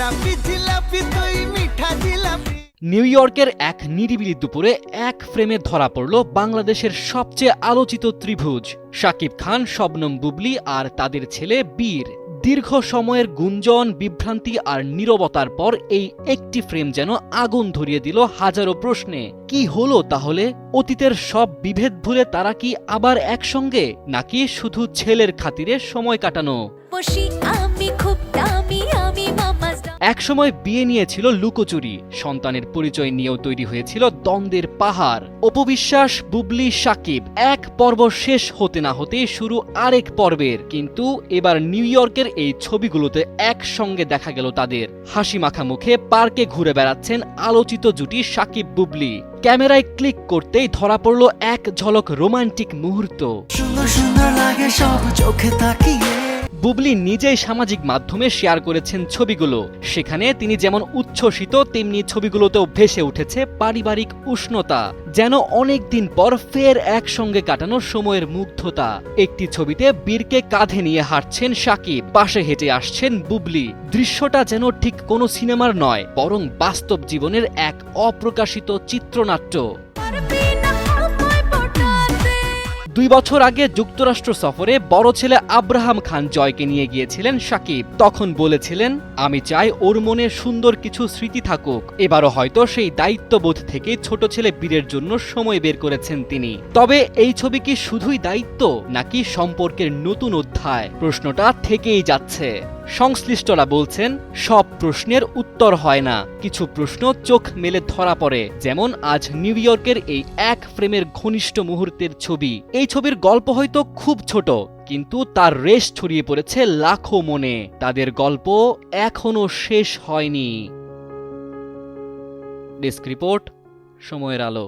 জিলাপি জিলাপি তুই মিঠা জিলাপি। নিউ ইয়র্কের এক নিরিবিলি দুপুরে এক ফ্রেমে ধরা পড়ল বাংলাদেশের সবচেয়ে আলোচিত ত্রিভুজ। শাকিব খান শবনম বুবলি আর তাদের ছেলে বীর। দীর্ঘ সময়ের গুঞ্জন বিভ্রান্তি আর নীরবতার পর এই একটি ফ্রেম যেন আগুন ধরিয়ে দিল হাজারো প্রশ্নে। কি হলো তাহলে? অতীতের সব বিভেদ ভুলে তারা কি আবার একসঙ্গে? নাকি শুধু ছেলের খাতিরে সময় কাটানো? আমি খুব একসময় বিয়ে নিয়েছিল লুকোচুরি। সন্তানের পরিচয় নিয়েও তৈরি হয়েছিল দ্বন্দ্বের পাহাড়। অপবিশ্বাস, বুবলি, সাকিব, এক পর্ব শেষ হতে না হতেই শুরু আরেক পর্বের। কিন্তু এবার নিউ ইয়র্কের এই ছবিগুলোতে একসঙ্গে দেখা গেল তাদের। হাসি মাখা মুখে পার্কে ঘুরে বেড়াচ্ছেন আলোচিত জুটি সাকিব বুবলি। ক্যামেরায় ক্লিক করতেই ধরা পড়ল এক ঝলক রোমান্টিক মুহূর্ত। সুন্দর সুন্দর লাগে সব চোখে তাকিয়ে। বুবলি নিজেই সামাজিক মাধ্যমে শেয়ার করেছেন ছবিগুলো। সেখানে তিনি যেমন উচ্ছ্বসিত, তেমনি ছবিগুলোতেও ভেসে উঠেছে পারিবারিক উষ্ণতা, যেন অনেক দিন পর ফের একসঙ্গে কাটানো সময়ের মুগ্ধতা। একটি ছবিতে বীরকে কাঁধে নিয়ে হাঁটছেন সাকিব, পাশে হেঁটে আসছেন বুবলি। দৃশ্যটা যেন ঠিক কোনো সিনেমার নয়, বরং বাস্তব জীবনের এক অপ্রকাশিত চিত্রনাট্য। দুই বছর আগে যুক্তরাষ্ট্র সফরে বড় ছেলে আব্রাহাম খান জয়কে নিয়ে গিয়েছিলেন সাকিব। তখন বলেছিলেন, আমি চাই ওর মনে সুন্দর কিছু স্মৃতি থাকুক। এবারও হয়তো সেই দায়িত্ববোধ থেকে ছোট ছেলে বীরের জন্য সময় বের করেছেন তিনি। তবে এই ছবি কি শুধুই দায়িত্ব, নাকি সম্পর্কের নতুন অধ্যায়? প্রশ্নটা থেকেই যাচ্ছে। সংশ্লিষ্টরা বলছেন, সব প্রশ্নের উত্তর হয় না। কিছু প্রশ্ন চোখ মেলে ধরা পড়ে, যেমন আজ নিউ ইয়র্কের এই এক ফ্রেমের ঘনিষ্ঠ মুহূর্তের ছবি। এই ছবির গল্প হয়তো খুব ছোট, কিন্তু তার রেশ ছড়িয়ে পড়েছে লাখো মনে। তাদের গল্প এখনও শেষ হয়নি। ডেস্ক রিপোর্ট, সময়ের আলো।